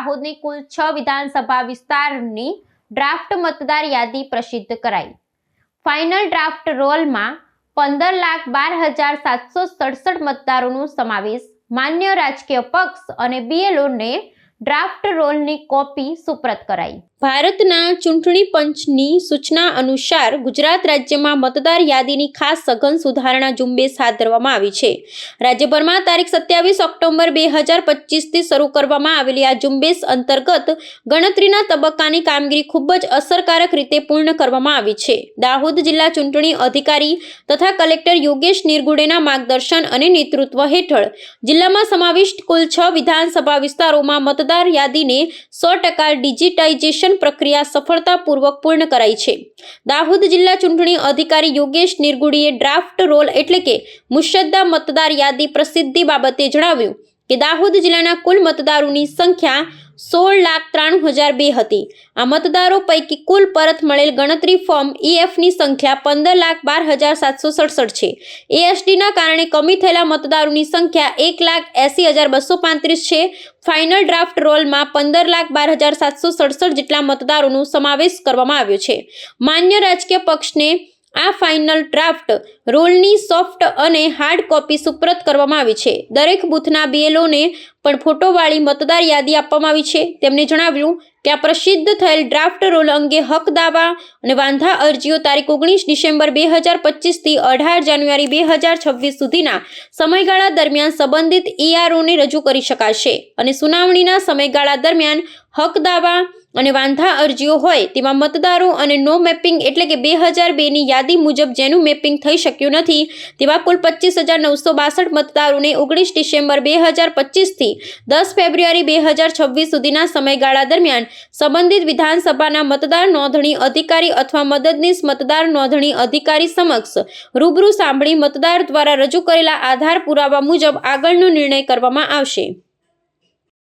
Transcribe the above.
દાહોદની કુલ છ વિધાનસભા વિસ્તારની ડ્રાફ્ટ મતદાર યાદી પ્રસિદ્ધ કરાઈ. ફાઇનલ ડ્રાફ્ટ રોલમાં પંદર લાખ બાર હજાર સાતસો સડસઠ મતદારોનો સમાવેશ માન્ય રાજકીય પક્ષ અને બીએલઓને ડ્રાફ્ટ રોલની કોપી સુપ્રત કરાઈ. ભારતના ચૂંટણી પંચની સૂચના અનુસાર ગુજરાત રાજ્યમાં મતદાર યાદીની ખાસ સઘન સુધારણા ઝુંબેશ હાથ ધરવામાં આવી છે. રાજ્યભરમાં તારીખ સત્યાવીસ ઓક્ટોબર બે હજાર પચીસથી શરૂ કરવામાં આવેલી આ ઝુંબેશ અંતર્ગત ગણતરીના તબક્કાની કામગીરી ખૂબ જ અસરકારક રીતે પૂર્ણ કરવામાં આવી છે. દાહોદ જિલ્લા ચૂંટણી અધિકારી તથા કલેક્ટર યોગેશ નિરગુડેના માર્ગદર્શન અને નેતૃત્વ હેઠળ જિલ્લામાં સમાવિષ્ટ કુલ છ વિધાનસભા વિસ્તારોમાં મતદાર યાદીને સો ટકા ડિજિટાઇઝેશન પ્રક્રિયા સફળતાપૂર્વક પૂર્ણ કરાઈ છે. દાહોદ જિલ્લા ચૂંટણી અધિકારી યોગેશ નિર્ગુડીએ ડ્રાફ્ટ રોલ એટલે કે મુશદ્દા મતદાર યાદી પ્રસિદ્ધિ બાબતે જણાવ્યું કે દાહોદ જિલ્લાના કુલ મતદારોની સંખ્યા સોળ લાખ ત્રાણું હજાર બે હતી. આ મતદારો પૈકી કુલ પરત મળેલ ગણતરી ફોર્મ ઈએફની સંખ્યા પંદર લાખ બાર હજાર સાતસો સડસઠ છે. એએસટીના કારણે કમી થયેલા મતદારોની સંખ્યા એક લાખ એંસી હજાર બસો પાંત્રીસ છે. ફાઇનલ ડ્રાફ્ટ રોલમાં પંદર લાખ બાર હજાર સાતસો સડસઠ જેટલા મતદારોનો સમાવેશ કરવામાં આવ્યો છે. માન્ય રાજકીય પક્ષને આ ફાઇનલ ડ્રાફ્ટ રોલની સોફ્ટ અને હાર્ડ કોપી સુપ્રત કરવામાં આવી છે. દરેક બૂથના બીએલઓને પણ ફોટોવાળી મતદાર યાદી આપવામાં આવી છે. તેમણે જણાવ્યું કે આ પ્રસિદ્ધ થયેલ ડ્રાફ્ટ રોલ અંગે હક દાવા અને વાંધા અરજીઓ તારીખ ઓગણીસ ડિસેમ્બર બે હજાર પચીસથી અઢાર જાન્યુઆરી બે હજાર છવ્વીસ સુધીના સમયગાળા દરમિયાન સંબંધિત ઈઆરઓને રજૂ કરી શકાશે. અને સુનાવણીના સમયગાળા દરમિયાન હક દાવા અને વાંધા અરજીઓ હોય તેમાં મતદારો અને નો મેપિંગ એટલે કે બે હજાર બેની યાદી મુજબ જેનું મેપિંગ થઈ શક્યું નથી, તેવા કુલ પચીસ હજાર નવસો બાસઠ મતદારોને ઓગણીસ ડિસેમ્બર બે હજાર પચીસથી દસ ફેબ્રુઆરી બે હજાર છવ્વીસ સુધીના સમયગાળા દરમિયાન સંબંધિત વિધાનસભાના મતદાર નોંધણી અધિકારી અથવા મદદનીશ મતદાર નોંધણી અધિકારી સમક્ષ રૂબરૂ સાંભળી મતદાર દ્વારા રજૂ કરેલા આધાર પુરાવા મુજબ આગળનો નિર્ણય કરવામાં આવશે.